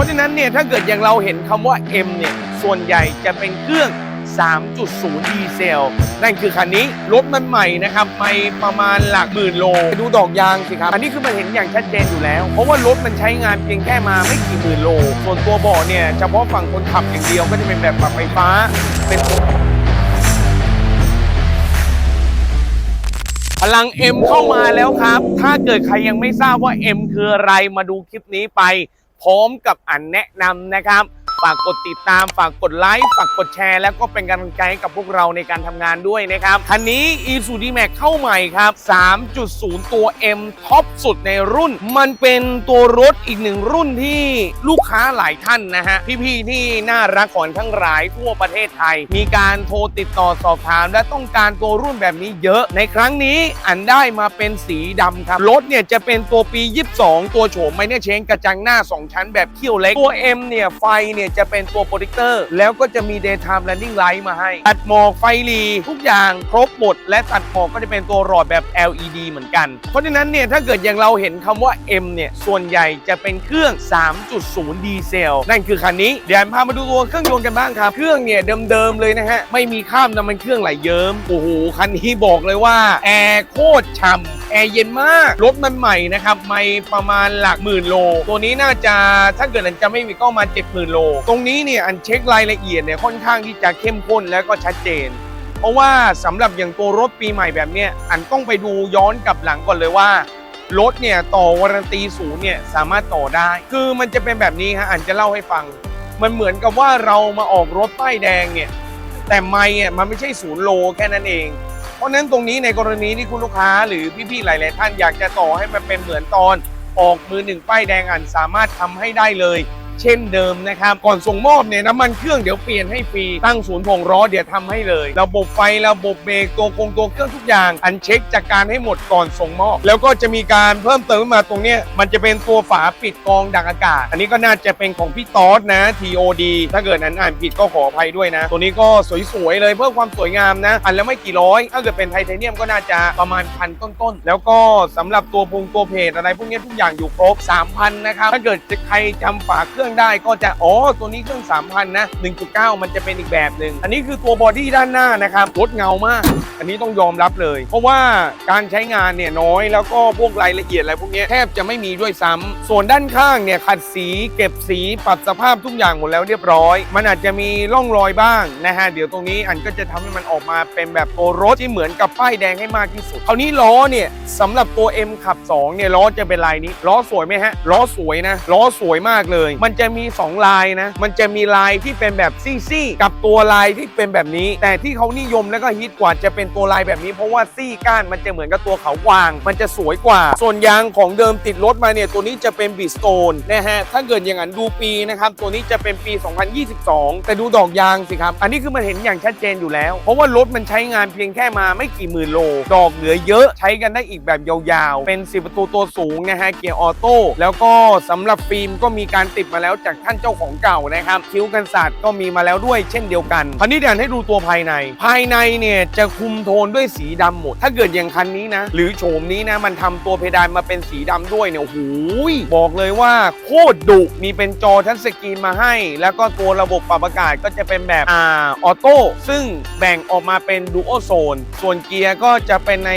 ราะฉะนั้นเนี่ยถ้าเกิดอย่างเราเห็นคำว่า M เนี่ยส่วนใหญ่จะเป็นเครื่อง 3.0 ดีเซล นั่นคือคันนี้ รถมันใหม่นะครับไม่ประมาณหลักหมื่นโลดูดอกยางสิครับ อันนี้คือมันเห็นอย่างชัดเจนอยู่แล้ว เพราะว่ารถมันใช้งานเพียงแค่มาไม่กี่หมื่นโล ส่วนตัวเบาะเนี่ยเฉพาะฝั่งคนขับอย่างเดียวก็จะเป็นแบบปรับไฟฟ้าเป็นพลัง M เข้ามาแล้วครับ ถ้าเกิดใครยังไม่ทราบว่า M คืออะไรมาดูคลิปนี้ไป พร้อมกับอันแนะนำนะครับ ฝากกดติดตาม ฝากกดไลค์ ฝากกดแชร์ แล้วก็เป็นกำลังใจให้กับพวกเราในการทำงานด้วยนะครับ คันนี้ i s u d m a x เข้าใหม่ครับ 3.0 ตัว M ท็อปสุดในรุ่น มันเป็นตัวรถอีกหนึ่งรุ่นที่ลูกค้าหลายท่านนะฮะ พี่ๆ ที่น่ารักของทั้งหลายทั่วประเทศไทย มีการโทรติดต่อสอบถาม และต้องการตัวรุ่นแบบนี้เยอะ ในครั้งนี้อันได้มาเป็นสีดำครับ รถเนี่ยจะเป็นตัวปี 22 ตัวโฉมไม่เนี่ยเชงกระจังหน้า 2 ชั้นแบบเขี้ยวเล็ก ตัว M เนี่ยไฟเนี่ยจะเป็นตัวโปรดิกเตอร์ แล้วก็จะมี daytime running light มาให้ ตัดหมอกไฟหลีทุกอย่างครบหมด และตัดหมอกก็จะเป็นตัวหลอดแบบ LED เหมือนกัน เพราะฉะนั้นเนี่ยถ้าเกิดอย่างเราเห็นคำว่า M เนี่ยส่วนใหญ่จะเป็นเครื่อง 3.0 ดีเซล นั่นคือคันนี้ เดี๋ยวพามาดูตัวเครื่องยนต์กันบ้างครับ เครื่องเนี่ยเดิมๆเลยนะฮะ ไม่มีข้ามน้ำมันเครื่องไหลเยิ้ม โอ้โห คันนี้บอกเลยว่า แอร์โคตรฉ่ำแอร์เย็นมาก รถมันใหม่นะครับ ไม่ประมาณหลักหมื่นโล ตัวนี้น่าจะถ้าเกิดอันจะไม่มีก็มา 70,000 โลตรงนี้เนี่ยอันเช็ครายละเอียดเนี่ยค่อนข้างที่จะเข้มข้นแล้วก็ชัดเจน เพราะว่าสำหรับอย่างตัวรถปีใหม่แบบเนี้ยอันต้องไปดูย้อนกลับหลังก่อนเลยว่ารถเนี่ยต่อวารันตีศูนย์เนี่ยสามารถต่อได้ คือมันจะเป็นแบบนี้ฮะอันจะเล่าให้ฟัง มันเหมือนกับว่าเรามาออกรถป้ายแดงเนี่ยแต่ไม่เนี่ยมันไม่ใช่ศูนย์โลแค่นั้นเอง เพราะนั้นตรงนี้ในกรณีที่คุณลูกค้าหรือพี่ๆหลาย ๆ ท่านอยากจะต่อให้มันเป็นเหมือนตอนออกมือหนึ่งป้ายแดงอันสามารถทำให้ได้เลย เช่นเดิมนะครับ ก่อนส่งมอบเนี่ยน้ำมันเครื่องเดี๋ยวเปลี่ยนให้ฟรี ตั้งศูนย์ผงล้อเดี๋ยวทำให้เลย ระบบไฟ ระบบเบรกตัวคงตัวเครื่องทุกอย่าง อันเช็คจากการให้หมดก่อนส่งมอบ แล้วก็จะมีการเพิ่มเติมมาตรงเนี้ยมันจะเป็นตัวฝาปิดกรองดักอากาศ อันนี้ก็น่าจะเป็นของพี่ต๊อดนะ TOD ถ้าเกิดนั้นอ่านผิดก็ขออภัยด้วยนะ ตัวนี้ก็สวยๆเลยเพิ่มความสวยงามนะ อันละไม่กี่ร้อย ถ้าเกิดเป็นไทเทเนียมก็น่าจะประมาณพันต้นๆ แล้วก็สำหรับตัวพงตัวเพจอะไรพวกนี้ทุกอย่างอยู่ครบ3,000นะครับ ถ้าเกิดใครจำฝาเครื่องได้ก็จะอ๋อตัวนี้เครื่อง 3,000 นะ 1.9 มันจะเป็นอีกแบบหนึ่งอันนี้คือตัวบอดี้ด้านหน้านะครับรถเงามาก อันนี้ต้องยอมรับเลย เพราะว่าการใช้งานเนี่ยน้อยแล้วก็พวกรายละเอียดอะไรพวกนี้แทบจะไม่มีด้วยซ้ำส่วนด้านข้างเนี่ยขัดสีเก็บสีปรับสภาพทุกอย่างหมดแล้วเรียบร้อย มันอาจจะมีร่องรอยบ้างนะฮะเดี๋ยวตรงนี้อันก็จะทำให้มันออกมาเป็นแบบตัวรถที่เหมือนกับป้ายแดงให้มากที่สุดคราวนี้ล้อเนี่ยสำหรับตัว M ขับ2เนี่ยล้อจะเป็นลายนี้ล้อสวยไหมฮะล้อสวยนะล้อสวยมากเลย มันจะมี 2 ลายนะ มันจะมีลายที่เป็นแบบซี่ๆกับตัวลายที่เป็นแบบนี้ แต่ที่เขานิยมแล้วก็ฮิตกว่าจะเป็นตัวลายแบบนี้ เพราะว่าซี่ก้านมันจะเหมือนกับตัวเขาวาง มันจะสวยกว่า ส่วนยางของเดิมติดรถมาเนี่ยตัวนี้จะเป็นบิสโตนนะฮะถ้าเกิดอย่างนั้นดูปีนะครับตัวนี้จะเป็นปี 2022 แต่ดูดอกยางสิครับ อันนี้คือมันเห็นอย่างชัดเจนอยู่แล้ว เพราะว่ารถมันใช้งานเพียงแค่มาไม่กี่หมื่นโล ดอกเหลือเยอะใช้กันได้อีกแบบยาวๆ เป็น 10 ประตูตัวสูงนะฮะเกียร์ออโต้แล้วก็สำหรับฟิล์มก็มีการติดมาแล้วจากท่านเจ้าของเก่านะครับคิ้วกันศาสตร์ก็มีมาแล้วด้วยเช่นเดียวกันคราวนี้เดี๋ยวให้ดูตัวภายใน ภายในเนี่ยจะคุมโทนด้วยสีดำหมด ถ้าเกิดอย่างคันนี้นะ หรือโฉมนี้นะมันทำตัวเพดานมาเป็นสีดำด้วยเนี่ยโอ้โหยบอกเลยว่าโคตรดุมีเป็นจอทัชสกรีนมาให้ แล้วก็ตัวระบบปรับอากาศก็จะเป็นแบบอ่าออโต้ซึ่งแบ่งออกมาเป็นดูโอโซนส่วนเกียร์ก็จะเป็นใน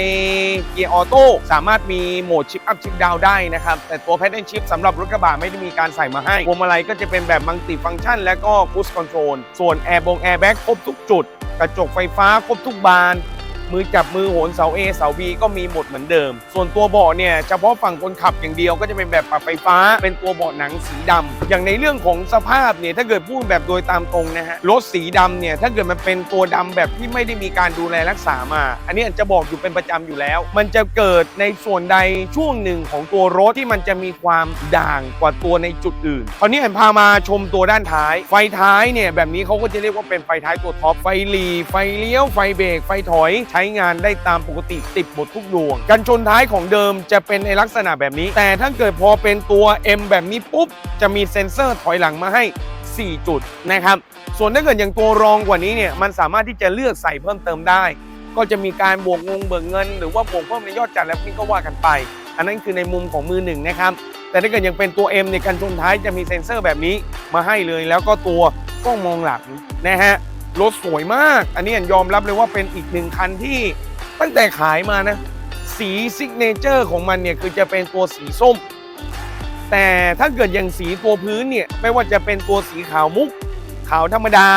เกียร์ออโต้สามารถมีโหมดชิปอัพชิปดาวได้นะครับแต่ตัวแพดเดิลชิปสำหรับรถกระบะไม่ได้มีการใส่มาให้พวงมาลัยก็จะเป็นแบบมัลติฟังก์ชัน และก็คูสคอนโทรลส่วนแอร์บงแอร์แบ็กครบทุกจุด กระจกไฟฟ้าครบทุกบาน มือจับมือโหนเสา A เสา B ก็มีหมดเหมือนเดิม ส่วนตัวเบาะเนี่ยเฉพาะฝั่งคนขับอย่างเดียวก็จะเป็นแบบปรับไฟฟ้า เป็นตัวเบาะหนังสีดำอย่างในเรื่องของสภาพเนี่ยถ้าเกิดพูดแบบโดยตามตรงนะฮะรถสีดำเนี่ยถ้าเกิดมันเป็นตัวดำแบบที่ไม่ได้มีการดูแลรักษามา อันนี้จะบอกอยู่เป็นประจำอยู่แล้ว มันจะเกิดในส่วนใดช่วงหนึ่งของตัวรถที่มันจะมีความด่างกว่าตัวในจุดอื่นคราวนี้อันพามาชมตัวด้านท้าย ไฟท้ายเนี่ยแบบนี้เขาก็จะเรียกว่าเป็นไฟท้ายตัวท็อปไฟหลีไฟเลี้ยวไฟเบรกไฟถอยใช้งานได้ตามปกติติดหมดทุกดวง กันชนท้ายของเดิมจะเป็นในลักษณะแบบนี้ แต่ถ้าเกิดพอเป็นตัว M แบบนี้ปุ๊บ จะมีเซ็นเซอร์ถอยหลังมาให้ 4 จุดนะครับ ส่วนถ้าเกิดอย่างตัวรองกว่านี้เนี่ยมันสามารถที่จะเลือกใส่เพิ่มเติมได้ ก็จะมีการบวกงงเบิกเงิน หรือว่าบวกเพิ่มในยอดจัดแล้วนี่ก็ว่ากันไป อันนั้นคือในมุมของมือหนึ่งนะครับแต่ถ้าเกิดยังเป็นตัว M ในยกันชนท้ายจะมีเซ็นเซอร์แบบนี้มาให้เลย แล้วก็ตัวกล้องมองหลังนะฮะ รถสวยมาก อันนี้ยอมรับเลยว่าเป็นอีกหนึ่งคันที่ตั้งแต่ขายมานะ สีซิกเนเจอร์ของมันเนี่ยคือจะเป็นตัวสีส้ม แต่ถ้าเกิดอย่างสีตัวพื้นเนี่ย ไม่ว่าจะเป็นตัวสีขาวมุก ขาวธรรมดา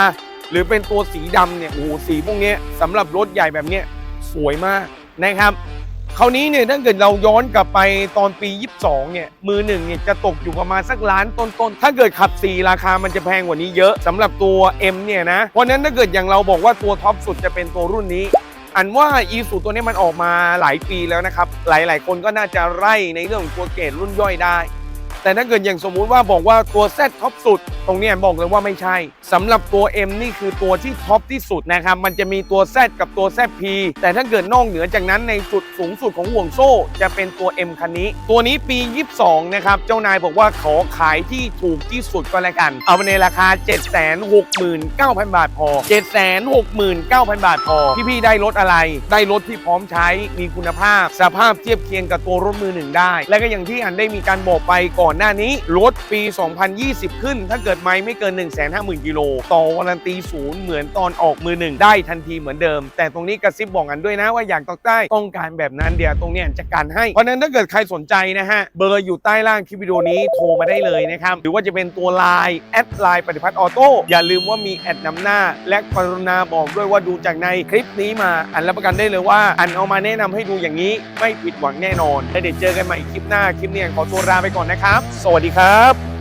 หรือเป็นตัวสีดำเนี่ยโอ้โหสีพวกนี้สำหรับรถใหญ่แบบนี้สวยมากนะครับ คราวนี้เนี่ยถ้าเกิดเราย้อนกลับไปตอนปี 22 เนี่ย มือหนึ่งเนี่ยจะตกอยู่ประมาณสักล้านต้นๆ ถ้าเกิดขับ 4 ราคามันจะแพงกว่านี้เยอะสำหรับตัว M เนี่ยนะ เพราะนั้นถ้าเกิดอย่างเราบอกว่าตัวท็อปสุดจะเป็นตัวรุ่นนี้ อันว่าอีสูตัวนี้มันออกมาหลายปีแล้วนะครับ หลายๆ คนก็น่าจะไล่ในเรื่องของตัวเกรดรุ่นย่อยได้ แต่ถ้าเกิดอย่างสมมุติว่าบอกว่าตัว Z ท็อปสุด ตรงเนี้ยบอกเลยว่าไม่ใช่สำหรับตัว M นี่คือตัวที่ท็อปที่สุดนะครับมันจะมีตัว Z กับตัว ZP แต่ถ้าเกิดนอกเหนือจากนั้นในจุดสูงสุดของห่วงโซ่ จะเป็นตัว M คันนี้ ตัวนี้ปี 22 นะครับเจ้านายบอกว่าขอขายที่ถูกที่สุดก็แล้วกัน เอาไปในราคา 769,000 บาทพอ 769,000 บาทพอพี่ๆได้รถอะไร ได้รถที่พร้อมใช้มีคุณภาพ สภาพเทียบเคียงกับตัวรถมือหนึ่งได้ และก็อย่างที่อันได้มีการบอกไปก่อนหน้านี้รถปี 2020 ขึ้น ถ้าเกิดไม่ไม่เกิน 150,000กิโลต่อวารันตีศูนย์เหมือนตอนออกมือหนึ่งได้ทันทีเหมือนเดิม แต่ตรงนี้กระซิบบอกกันด้วยนะว่าอยากต้องได้ต้องการแบบนั้นเดี๋ยวตรงนี้จะการให้ เพราะนั้นถ้าเกิดใครสนใจนะฮะ เบอร์อยู่ใต้ล่างคลิปวิดีโอนี้โทรมาได้เลยนะครับ หรือว่าจะเป็นตัวไลน์แอดไลน์ปฏิพัฒน์ออโต้อย่าลืมว่ามีแอดนำหน้า และกรุณาบอกด้วยว่าดูจากในคลิปนี้มา อันรับประกันได้เลยว่า อันเอามาแนะนำให้ดูอย่างนี้ไม่ผิดหวังแน่นอนแล้วเดี๋ยวเจอกันใหม่คลิปหน้าคลิปนี้ขอตัวลาไปก่อนนะครับสวัสดีครับ